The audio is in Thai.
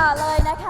ต่อเลยนะคะ